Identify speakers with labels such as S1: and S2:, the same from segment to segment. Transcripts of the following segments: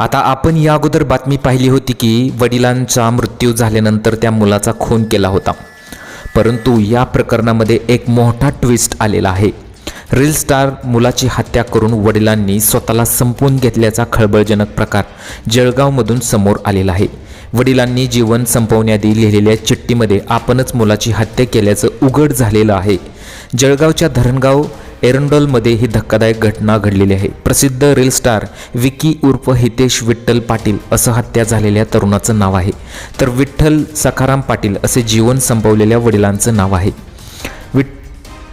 S1: आता आपण या अगोदर बातमी पाहिली होती की वडिलांचा मृत्यू झाल्यानंतर त्या मुलाचा खून केला होता. परंतु या प्रकरणामध्ये एक मोठा ट्विस्ट आलेला आहे. रील स्टार मुलाची हत्या करून वडिलांनी स्वतःला संपवून घेतल्याचा खळबळजनक प्रकार जळगावमधून समोर आलेला आहे. वडिलांनी जीवन संपवण्याआधी लिहिलेल्या चिठ्ठीमध्ये आपणच मुलाची हत्या केल्याचं उघड झालेलं आहे. जळगावच्या धरणगाव एरंडोलमध्ये ही धक्कादायक घटना घडलेली आहे. प्रसिद्ध रील स्टार विकी उर्फ हितेश विठ्ठल पाटील असं हत्या झालेल्या तरुणाचं नाव आहे. तर विठ्ठल सखाराम पाटील असे जीवन संपवलेल्या वडिलांचं नाव आहे. विठ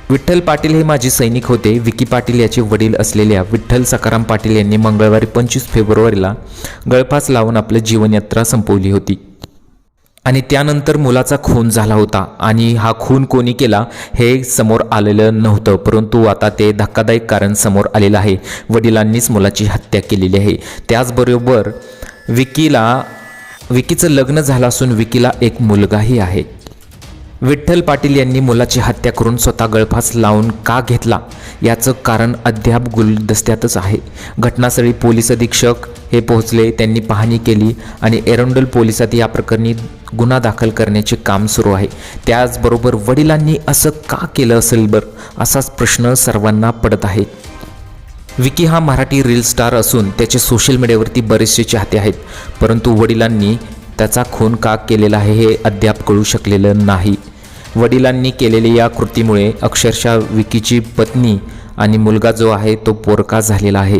S1: विठ्ठल पाटील हे माजी सैनिक होते. विकी पाटील याचे वडील असलेल्या विठ्ठल सखाराम पाटील यांनी मंगळवारी पंचवीस फेब्रुवारीला गळफास लावून आपली जीवनयात्रा संपवली होती. आणि त्यानंतर मुलाचा खून झाला होता आणि हा खून कोणी केला हे समोर आलेलं नव्हतं परंतु आता ते धक्कादायक कारण समोर आलेलं आहे. वडिलांनीच मुलाची हत्या केलेली आहे. त्याचबरोबर विकीला विकीचं लग्न झालं असून विकीला एक मुलगाही आहे. विठ्ठल पाटील यांनी मुलाची हत्या करून स्वतः गळफास लावून का घेतला? याचं कारण अद्याप गुलदस्त्यातच आहे. घटनास्थळी पोलीस अधीक्षक हे पोहोचले त्यांनी पाहणी केली आणि एरंडोल पोलिसात या प्रकरणी गुन्हा दाखल करण्याचे काम सुरू आहे. त्याचबरोबर वडिलांनी असं का केलं असेल बरं? असाच प्रश्न सर्वांना पडत आहे. विकी हा मराठी रील स्टार असून त्याचे सोशल मीडियावरती बरेचसे चाहते आहेत परंतु वडिलांनी त्याचा खून का केलेला आहे हे अद्याप कळू शकलेलं नाही. वडिलांनी केलेल्या या कृतीमुळे अक्षरशः विकीची पत्नी आणि मुलगा जो आहे तो पोरका झालेला आहे.